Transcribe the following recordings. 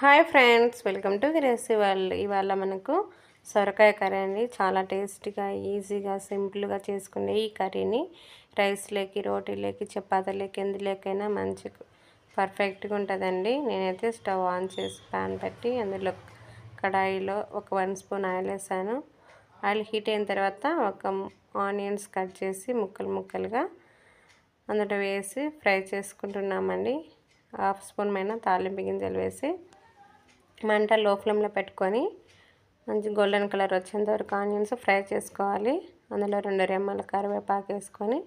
Hi friends welcome to recipe వాళ్ళు ఇవాళ మనకు సొరకాయ కర్రీ అండి. చాలా టేస్టీగా ఈజీగా సింపుల్గా చేసుకునే ఈ కర్రీని. రైస్లోకి రోటీలోకి చపాతీలోకి ఎందులోకైనా మంచి పర్ఫెక్ట్గా ఉంటుందండి. నేనైతే స్టవ్ ఆన్ చేసి ప్యాన్ పెట్టి అందులో కడాయిలో ఒక వన్ స్పూన్ ఆయిల్ వేసాను. ఆయిల్ హీట్ అయిన తర్వాత ఒక ఆనియన్స్ కట్ చేసి ముక్కలు ముక్కలుగా అందులో వేసి ఫ్రై చేసుకుంటున్నామండి. హాఫ్ స్పూన్ పైన తాలింపు గింజలు వేసి మంట లో ఫ్లేమ్లో పెట్టుకొని మంచి గోల్డెన్ కలర్ వచ్చేంత వరకు ఆనియన్స్ ఫ్రై చేసుకోవాలి. అందులో రెండు రెమ్మల కరివేపాకు వేసుకొని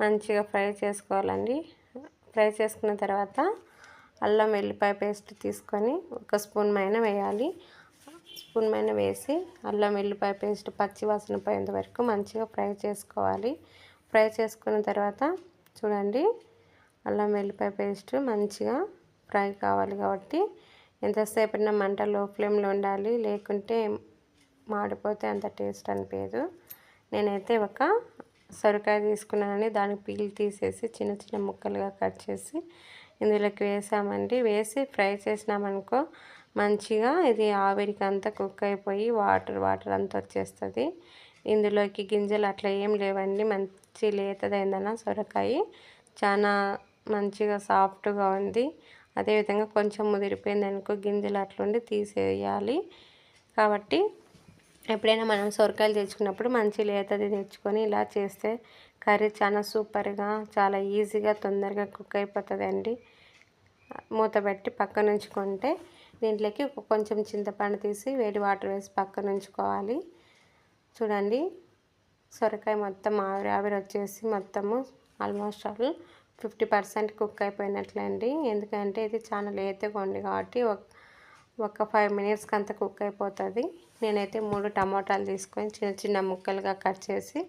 మంచిగా ఫ్రై చేసుకోవాలండి. ఫ్రై చేసుకున్న తర్వాత అల్లం వెల్లిపాయ పేస్ట్ తీసుకొని ఒక స్పూన్ మైన వేయాలి. స్పూన్ మైన వేసి అల్లం వెల్లిపాయ పేస్ట్ పచ్చి వాసన పోయేంత వరకు మంచిగా ఫ్రై చేసుకోవాలి. ఫ్రై చేసుకున్న తర్వాత చూడండి అల్లం వెల్లిపాయ పేస్ట్ మంచిగా ఫ్రై కావాలి కాబట్టి ఎంతసేపైనా మంట లో ఫ్లేమ్లో ఉండాలి. లేకుంటే మాడిపోతే అంత టేస్ట్ అనిపించదు. నేనైతే ఒక సొరకాయ తీసుకున్నానని దానికి పీల్ తీసేసి చిన్న చిన్న ముక్కలుగా కట్ చేసి ఇందులోకి వేసామండి. వేసి ఫ్రై చేసినామనుకో మంచిగా ఇది ఆవిరికి అంతా కుక్ అయిపోయి వాటర్ వాటర్ అంతా వచ్చేస్తుంది. ఇందులోకి గింజలు అట్లా ఏం లేవండి. మంచి లేతదైందన సొరకాయ. చాలా మంచిగా సాఫ్ట్గా ఉంది. అదేవిధంగా కొంచెం ముదిరిపోయింది అనుకో గింజలు అట్లుండి తీసేయాలి. కాబట్టి ఎప్పుడైనా మనం సొరకాయలు తెచ్చుకున్నప్పుడు మంచి లేతది తెచ్చుకొని ఇలా చేస్తే కర్రీ చాలా సూపర్గా చాలా ఈజీగా తొందరగా కుక్ అయిపోతుందండి. మూత పెట్టి పక్కన ఉంచుకుంటే దీంట్లోకి కొంచెం చింతపండు తీసి వేడి వాటర్ వేసి పక్కన ఉంచుకోవాలి. చూడండి సొరకాయ మొత్తం ఆవిరి ఆవిరి వచ్చేసి మొత్తము almost all fifty percent cook అయిపోయినట్లండి. ఎందుకంటే ఇది చాలా లేతగా ఉంది కాబట్టి ఒక ఫైవ్ మినిట్స్కి అంత కుక్ అయిపోతుంది. నేనైతే మూడు టమాటాలు తీసుకొని చిన్న చిన్న ముక్కలుగా కట్ చేసి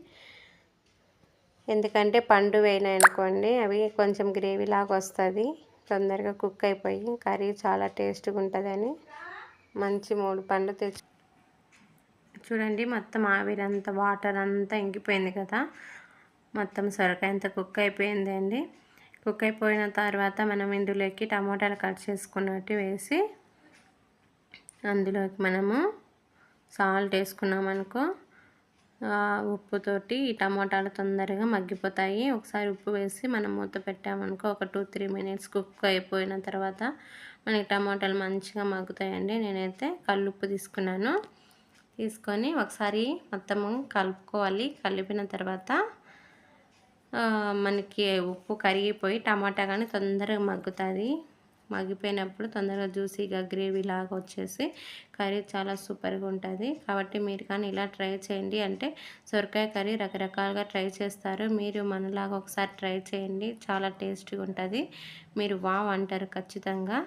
ఎందుకంటే పండు వేయనాయనుకోండి అవి కొంచెం గ్రేవీ లాగా వస్తుంది. తొందరగా కుక్ అయిపోయి కర్రీ చాలా టేస్ట్గా ఉంటుందని మంచి మూడు పండ్లు తెచ్చు చూడండి మొత్తం ఆవిరంతా వాటర్ అంతా ఇంకిపోయింది కదా. మొత్తం సొరకాయ అంతా కుక్ అయిపోయింది అండి. కుక్ అయిపోయిన తర్వాత మనం ఇందులోకి టమాటాలు కట్ చేసుకున్నట్టు వేసి అందులోకి మనము సాల్ట్ వేసుకున్నామనుకో ఉప్పుతోటి ఈ టమాటాలు తొందరగా మగ్గిపోతాయి. ఒకసారి ఉప్పు వేసి మనం మూత పెట్టామనుకో ఒక టూ త్రీ మినిట్స్ కుక్ అయిపోయిన తర్వాత మనకి టమాటాలు మంచిగా మగ్గుతాయండి. నేనైతే కల్లుప్పు తీసుకున్నాను. తీసుకొని ఒకసారి మొత్తము కలుపుకోవాలి. కలిపిన తర్వాత మనకి ఉప్పు కరిగిపోయి టమాటా కానీ తొందరగా మగ్గుతుంది. మగ్గిపోయినప్పుడు తొందరగా జ్యూసీగా గ్రేవీ లాగా వచ్చేసి కర్రీ చాలా సూపర్గా ఉంటుంది. కాబట్టి మీరు కానీ ఇలా ట్రై చేయండి. అంటే సొరకాయ కర్రీ రకరకాలుగా ట్రై చేస్తారు. మీరు మనలాగా ఒకసారి ట్రై చేయండి. చాలా టేస్టీగా ఉంటుంది. మీరు వావ్ అంటారు ఖచ్చితంగా.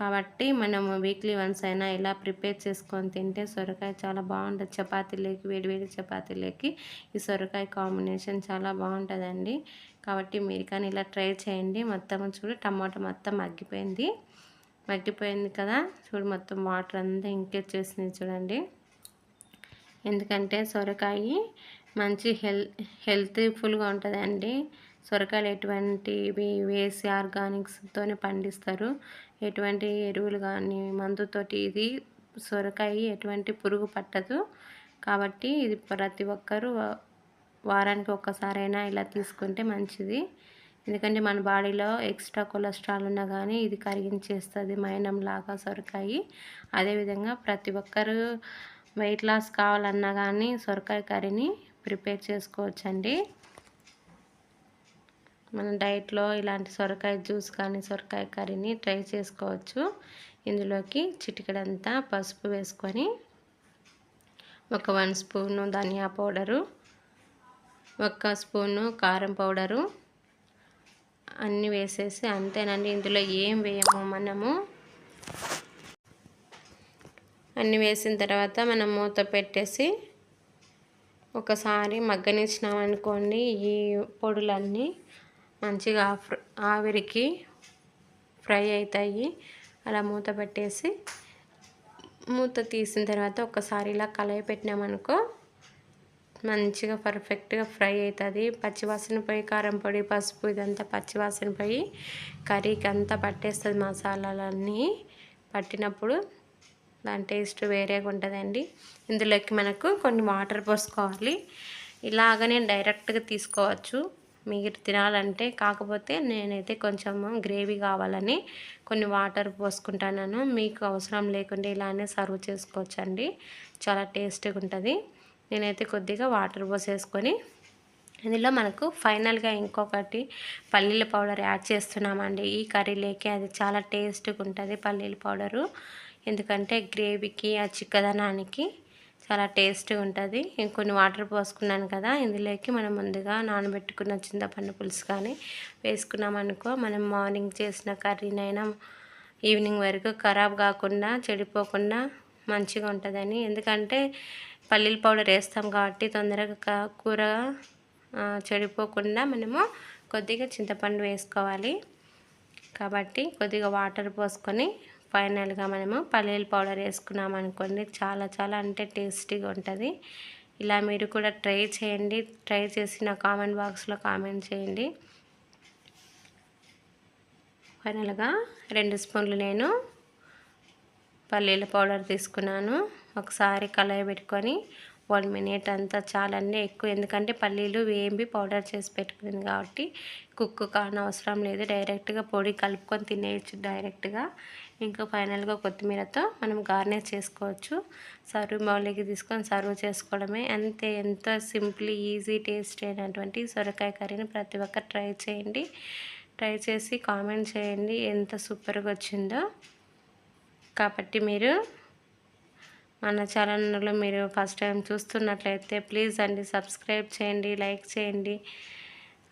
కాబట్టి మనము వీక్లీ వన్స్ అయినా ఇలా ప్రిపేర్ చేసుకొని తింటే సొరకాయ చాలా బాగుంటుంది. చపాతీలోకి వేడివేడి చపాతీలోకి ఈ సొరకాయ కాంబినేషన్ చాలా బాగుంటుందండి. కాబట్టి మీరు కానీ ఇలా ట్రై చేయండి. మొత్తం చూడు టమాటా మొత్తం మగ్గిపోయింది. మగ్గిపోయింది కదా? చూడు మొత్తం వాటర్ అంతా ఇంకెచ్చేసింది చూడండి. ఎందుకంటే సొరకాయ మంచి హెల్ హెల్త్ఫుల్గా ఉంటుందండి. సొరకాయలు ఎటువంటివి వేసి ఆర్గానిక్స్తోనే పండిస్తారు. ఎటువంటి ఎరువులు కానీ మందుతోటి ఇది సొరకాయ ఎటువంటి పురుగు పట్టదు. కాబట్టి ఇది ప్రతి ఒక్కరూ వారానికి ఒక్కసారైనా ఇలా తీసుకుంటే మంచిది. ఎందుకంటే మన బాడీలో ఎక్స్ట్రా కొలెస్ట్రాల్ ఉన్నా కానీ ఇది కరిగించేస్తుంది మైనం లాగా సొరకాయ. అదేవిధంగా ప్రతి ఒక్కరు వెయిట్ లాస్ కావాలన్నా కానీ సొరకాయ కర్రీని ప్రిపేర్ చేసుకోవచ్చండి. మన డైట్లో ఇలాంటి సొరకాయ జ్యూస్ కానీ సొరకాయ కర్రీని ట్రై చేసుకోవచ్చు. ఇందులోకి చిటికడంతా పసుపు వేసుకొని ఒక వన్ స్పూను ధనియా పౌడరు ఒక స్పూను కారం పౌడరు అన్నీ వేసేసి అంతేనండి. ఇందులో ఏం వేయము మనము? అన్నీ వేసిన తర్వాత మనం మూత పెట్టేసి ఒకసారి మగ్గనిచ్చినామనుకోండి ఈ పొడులన్నీ మంచిగా ఆవిరికి ఫ్రై అవుతాయి అలా మూత పెట్టేసి మూత తీసిన తర్వాత ఒకసారి ఇలా కలయి పెట్టినామనుకో మంచిగా పర్ఫెక్ట్గా ఫ్రై అవుతుంది పచ్చివాసన పోయి కారం పొడి పసుపు ఇదంతా పచ్చివాసన పోయి కర్రీకి అంతా పట్టేస్తుంది మసాలాలన్నీ. పట్టినప్పుడు దాని టేస్ట్ వేరేగా ఉంటుందండి. ఇందులోకి మనకు కొన్ని వాటర్ పోసుకోవాలి. ఇలాగనే డైరెక్ట్గా తీసుకోవచ్చు. మీరు తినాలంటే కాకపోతే నేనైతే కొంచెం గ్రేవీ కావాలని కొన్ని వాటర్ పోసుకుంటాను మీకు అవసరం లేకుండా ఇలానే సర్వ్ చేసుకోవచ్చండి. చాలా టేస్టీగా ఉంటుంది. నేనైతే కొద్దిగా వాటర్ పోసేసుకొని ఇందులో మనకు ఫైనల్గా ఇంకొకటి పల్లీల పౌడర్ యాడ్ చేస్తున్నామండి. ఈ కర్రీలోకి అది చాలా టేస్ట్గా ఉంటుంది పల్లీల పౌడరు. ఎందుకంటే గ్రేవీకి ఆ చిక్కదనానికి చాలా టేస్ట్గా ఉంటుంది. ఇంకొన్ని వాటర్ పోసుకున్నాను కదా ఇందులోకి మనం ముందుగా నానబెట్టుకున్న చింతపండు పులుసు కానీ వేసుకున్నామనుకో మనం మార్నింగ్ చేసిన కర్రీనైనా ఈవినింగ్ వరకు ఖరాబ్ కాకుండా చెడిపోకుండా మంచిగా ఉంటుందని. ఎందుకంటే పల్లీల పౌడర్ వేస్తాం కాబట్టి తొందరగా కూర చెడిపోకుండా మనము కొద్దిగా చింతపండు వేసుకోవాలి. కాబట్టి కొద్దిగా వాటర్ పోసుకొని ఫైనల్గా మనము పల్లీల పౌడర్ వేసుకున్నాం అనుకోండి చాలా చాలా అంటే టేస్టీగా ఉంటుంది. ఇలా మీరు కూడా ట్రై చేయండి. ట్రై చేసి నా కామెంట్ బాక్స్లో కామెంట్ చేయండి. ఫైనల్గా రెండు స్పూన్లు నేను పల్లీల పౌడర్ తీసుకున్నాను. ఒకసారి కళాయి పెట్టుకొని వన్ మినిట్ అంతా చాలండి ఎక్కువ ఎందుకంటే పల్లీలు వేంబి పౌడర్ చేసి పెట్టుకుంది కాబట్టి కుక్కు కానవసరం లేదు. డైరెక్ట్గా పొడి కలుపుకొని తినేయచ్చు డైరెక్ట్గా. ఇంకా ఫైనల్గా కొత్తిమీరతో మనం గార్నిష్ చేసుకోవచ్చు. సర్వ్ మౌలికి తీసుకొని సర్వ్ చేసుకోవడమే. అంతే ఎంతో సింపుల్ ఈజీ టేస్ట్ అయినటువంటి సొరకాయ కర్రీని ప్రతి ఒక్కరు ట్రై చేయండి. ట్రై చేసి కామెంట్ చేయండి ఎంత సూపర్గా వచ్చిందో. కాబట్టి మీరు మన ఛానల్లో మీరు ఫస్ట్ టైం చూస్తున్నట్లయితే ప్లీజ్ అండి సబ్స్క్రైబ్ చేయండి లైక్ చేయండి.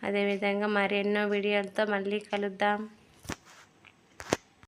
అదేవిధంగా మరి ఎన్నో వీడియోలతో మళ్ళీ కలుద్దాం.